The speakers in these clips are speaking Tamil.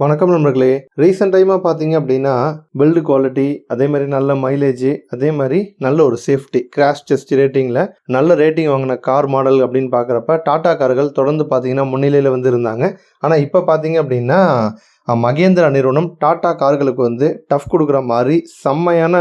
வணக்கம் நண்பர்களே. ரீசெண்ட் டைமாக பார்த்தீங்க அப்படின்னா பில்டு குவாலிட்டி அதே மாதிரி நல்ல மைலேஜ் அதே மாதிரி நல்ல ஒரு சேஃப்டி கிராஷ் டெஸ்ட் ரேட்டிங்கில் நல்ல ரேட்டிங் வாங்கின கார் மாடல் அப்படின்னு பார்க்குறப்ப டாடா கார்கள் தொடர்ந்து பார்த்தீங்கன்னா முன்னிலையில் வந்து இருந்தாங்க. ஆனால் இப்போ பார்த்தீங்க அப்படின்னா மகேந்திரா நிறுவனம் டாடா கார்களுக்கு வந்து டஃப் கொடுக்குற மாதிரி செம்மையான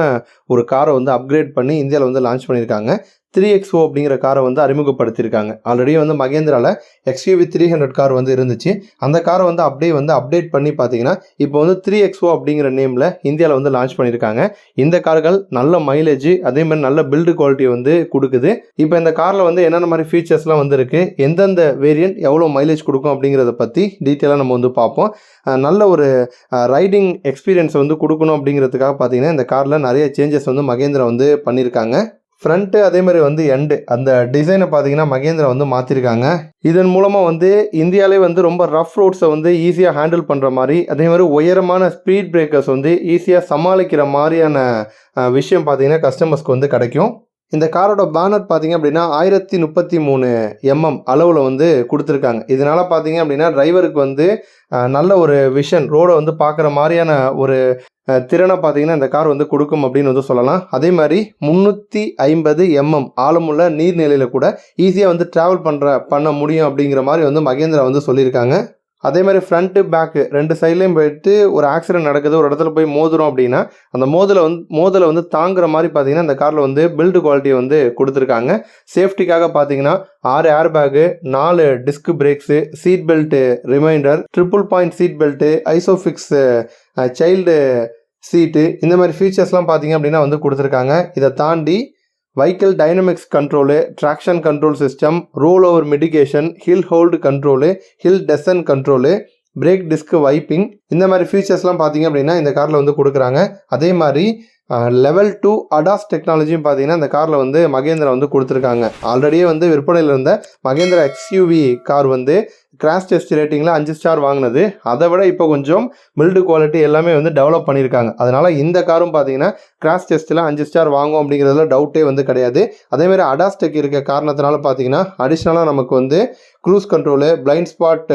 ஒரு காரை வந்து அப்கிரேட் பண்ணி இந்தியாவில் வந்து லான்ச் பண்ணியிருக்காங்க. த்ரீ எக்ஸ்ஓ அப்படிங்கிற காரை வந்து அறிமுகப்படுத்தியிருக்காங்க. ஆல்ரெடி வந்து மகேந்திராவில் எக்ஸ்யூவி த்ரீ ஹண்ட்ரட் கார் வந்து இருந்துச்சு. அந்த காரை வந்து அப்படியே வந்து அப்டேட் பண்ணி பார்த்தீங்கன்னா இப்போ வந்து த்ரீ எக்ஸ்ஓ அப்படிங்கிற நேமில் இந்தியாவில் வந்து லான்ச் பண்ணியிருக்காங்க. இந்த கார்கள் நல்ல மைலேஜ் அதே மாதிரி நல்ல பில்டு குவாலிட்டி வந்து கொடுக்குது. இப்போ இந்த காரில் வந்து என்னென்ன மாதிரி ஃபீச்சர்ஸ்லாம் வந்துருக்கு எந்தெந்த வேரியன்ட் எவ்வளோ மைலேஜ் கொடுக்கும் அப்படிங்கிறத பற்றி டீட்டெயிலாக நம்ம வந்து பார்ப்போம். நல்ல ஒரு ரைடிங் எக்ஸ்பீரியன்ஸ் வந்து கொடுக்கணும் அப்படிங்கிறதுக்காக பார்த்தீங்கன்னா இந்த காரில் நிறைய சேஞ்சஸ் வந்து மகேந்திரா வந்து பண்ணியிருக்காங்க. ஃப்ரண்ட்டு அதே மாதிரி வந்து எண்டு அந்த டிசைனை பார்த்தீங்கன்னா மகேந்திரா வந்து மாற்றிருக்காங்க இதன் மூலமாக வந்து இந்தியாவிலே வந்து ரொம்ப ரஃப் ரோட்ஸை வந்து ஈஸியாக ஹேண்டில் பண்ணுற மாதிரி அதே மாதிரி உயரமான ஸ்பீட் பிரேக்கர்ஸ் வந்து ஈஸியாக சமாளிக்கிற மாதிரியான விஷயம் பார்த்தீங்கன்னா கஸ்டமர்ஸ்க்கு வந்து கிடைக்கும். இந்த காரோட பேனர் பார்த்தீங்க அப்படின்னா ஆயிரத்தி முப்பத்தி மூணு எம்எம் அளவில் வந்து கொடுத்துருக்காங்க. இதனால் பார்த்தீங்க அப்படின்னா டிரைவருக்கு வந்து நல்ல ஒரு விஷன் ரோடை வந்து பார்க்குற மாதிரியான ஒரு திறனை பார்த்தீங்கன்னா இந்த கார் வந்து கொடுக்கும் அப்படின்னு வந்து சொல்லலாம். அதே மாதிரி முந்நூற்றி ஐம்பது எம்எம் ஆழமுள்ள நீர்நிலையில் கூட ஈஸியாக வந்து ட்ராவல் பண்ணுற பண்ண முடியும் அப்படிங்கிற மாதிரி வந்து மகேந்திரா வந்து சொல்லியிருக்காங்க. அதே மாதிரி ஃப்ரண்ட்டு பேக்கு ரெண்டு சைட்லேயும் போயிட்டு ஒரு ஆக்சிடென்ட் நடக்குது ஒரு இடத்துல போய் மோதுறோம் அப்படின்னா அந்த மோதலை வந்து மோதலை வந்து தாங்குற மாதிரி பார்த்தீங்கன்னா இந்த காரில் வந்து பில்டு குவாலிட்டியை வந்து கொடுத்துருக்காங்க. சேஃப்டிக்காக பார்த்தீங்கன்னா ஆறு ஏர் பேக்கு நாலு disc brakes seat belt reminder triple point seat belt ISOFIX child seat இந்த மாதிரி ஃபீச்சர்ஸ்லாம் பார்த்தீங்க அப்படின்னா வந்து கொடுத்துருக்காங்க. இதை தாண்டி vehicle dynamics control traction control system roll over mitigation hill hold control hill descent control brake disc wiping இந்த மாதிரி ஃபீச்சர்ஸ்லாம் பார்த்தீங்க அப்படின்னா இந்த காரில் வந்து கொடுக்குறாங்க. அதே மாதிரி லெவல் டூ அடாஸ் டெக்னாலஜியும் பார்த்தீங்கன்னா இந்த காரில் வந்து மகேந்திரா வந்து கொடுத்துருக்காங்க. ஆல்ரெடியே வந்து விற்பனையில் இருந்த மகேந்திரா எக்ஸ்யூவி கார் வந்து கிராஷ் டெஸ்ட் ரேட்டிங்கில் அஞ்சு ஸ்டார் வாங்கினது. அதை விட இப்போ கொஞ்சம் பில்டு குவாலிட்டி எல்லாமே வந்து டெவலப் பண்ணியிருக்காங்க. அதனால் இந்த காரும் பார்த்தீங்கன்னா கிராஷ் டெஸ்ட்டில் அஞ்சு ஸ்டார் வாங்கும் அப்படிங்கிறதுல டவுட்டே வந்து கிடையாது. அதேமாதிரி அடாஸ்டெக் இருக்க காரணத்தினால பார்த்தீங்கன்னா அடிஷ்னலாக நமக்கு வந்து cruise control blind spot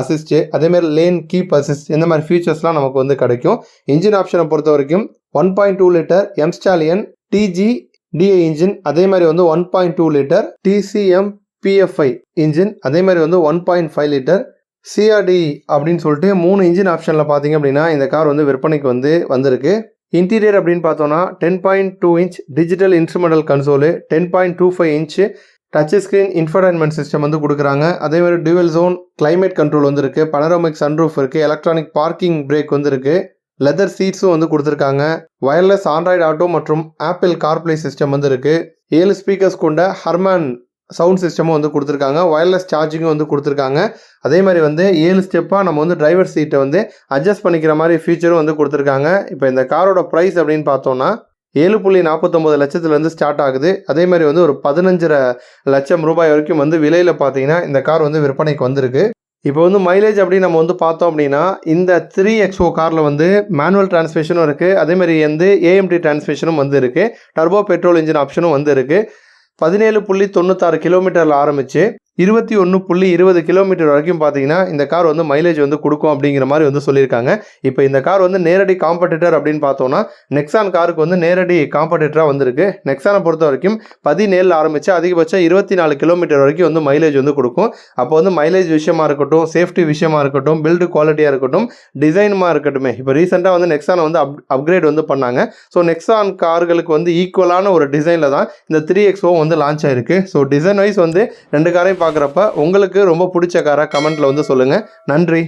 assist அதேமாதிரி லேன் கீப் அசிஸ்ட் இந்த மாதிரி ஃபீச்சர்ஸ்லாம் நமக்கு வந்து கிடைக்கும். இன்ஜின் ஆப்ஷனை பொறுத்த வரைக்கும் one point two litre mStallion TG DA engine அதே மாதிரி வந்து one point two litre TCM PFI engine அதே மாதிரி வந்து one point five litre CRD அப்படின்னு சொல்லிட்டு மூணு இன்ஜின் ஆப்ஷனில் பார்த்தீங்க அப்படின்னா இந்த கார் வந்து விற்பனைக்கு வந்து வந்திருக்கு. இன்டீரியர் அப்படின்னு பார்த்தோன்னா ten point two inch digital instrumental console ten point two five inch touch screen infotainment system வந்து கொடுக்குறாங்க. அதே மாதிரி டியூவல் ஜோன் கிளைமேட் கண்ட்ரோல் வந்து இருக்குது பனரோமிக் சன்ரூஃப் இருக்குது எலக்ட்ரானிக் பார்க்கிங் பிரேக் வந்து இருக்குது லெதர் சீட்ஸும் வந்து கொடுத்துருக்காங்க. வயர்லெஸ் ஆண்ட்ராய்டு ஆட்டோ மற்றும் ஆப்பிள் கார்ப்ளே சிஸ்டம் வந்து இருக்குது ஏழு ஸ்பீக்கர்ஸ் கொண்ட ஹர்மன் சவுண்ட் சிஸ்டமும் வந்து கொடுத்துருக்காங்க. ஒயர்லெஸ் சார்ஜிங்கும் வந்து கொடுத்துருக்காங்க. அதே மாதிரி வந்து ஏழு ஸ்டெப்பாக நம்ம வந்து டிரைவர் சீட்டை வந்து அட்ஜஸ்ட் பண்ணிக்கிற மாதிரி ஃபீச்சரும் வந்து கொடுத்துருக்காங்க. இப்போ இந்த காரோட ப்ரைஸ் அப்படின்னு பார்த்தோன்னா ஏழு புள்ளி நாற்பத்தொம்பது லட்சத்துலேருந்து ஸ்டார்ட் ஆகுது. அதே மாதிரி வந்து ஒரு பதினஞ்சரை லட்சம் ரூபாய் வரைக்கும் வந்து விலையில் பார்த்தீங்கன்னா இந்த கார் வந்து விற்பனைக்கு வந்திருக்கு. இப்போ வந்து மைலேஜ் அப்படின்னு நம்ம வந்து பார்த்தோம் அப்படின்னா இந்த த்ரீ எக்ஸோ காரில் வந்து மேனுவல் டிரான்ஸ்மிஷனும் இருக்குது அதேமாதிரி வந்து ஏஎம்டி டிரான்ஸ்மிஷனும் வந்து இருக்குது டர்போ பெட்ரோல் இன்ஜின் ஆப்ஷனும் வந்து இருக்குது பதினேழு புள்ளி தொண்ணூத்தாறு கிலோமீட்டரில் ஆரம்பித்து இருபத்தி ஒன்று புள்ளி இருபது கிலோமீட்டர் வரைக்கும் பார்த்தீங்கன்னா இந்த கார் வந்து மைலேஜ் வந்து கொடுக்கும் அப்படிங்கிற மாதிரி வந்து சொல்லியிருக்காங்க. இப்போ இந்த கார் வந்து நேரடி காம்படிட்டர் அப்படின்னு பார்த்தோன்னா நெக்ஸான் காருக்கு வந்து நேரடி காம்படிட்டராக வந்திருக்கு. நெக்ஸானை பொறுத்த வரைக்கும் பதினேழில் ஆரம்பித்து அதிகபட்சம் இருபத்தி நாலு கிலோமீட்டர் வரைக்கும் வந்து மைலேஜ் வந்து கொடுக்கும். அப்போ வந்து மைலேஜ் விஷயமா இருக்கட்டும் சேஃப்டி விஷயமா இருக்கட்டும் பில்டு குவாலிட்டியாக இருக்கட்டும் டிசைனுமா இருக்கட்டுமே. இப்போ ரீசெண்டாக வந்து நெக்ஸானை வந்து அப் அப்கிரேட் வந்து பண்ணாங்க. ஸோ நெக்ஸான் கார்களுக்கு வந்து ஈக்குவலான ஒரு டிசைனில் தான் இந்த த்ரீ எக்ஸோவும் வந்து லான்ச் ஆயிருக்கு. ஸோ டிசைன் வைஸ் வந்து ரெண்டு காரையும் பார்க்குறப்ப உங்களுக்கு ரொம்ப பிடிச்ச காரை கமெண்ட்டில் வந்து சொல்லுங்கள் நன்றி.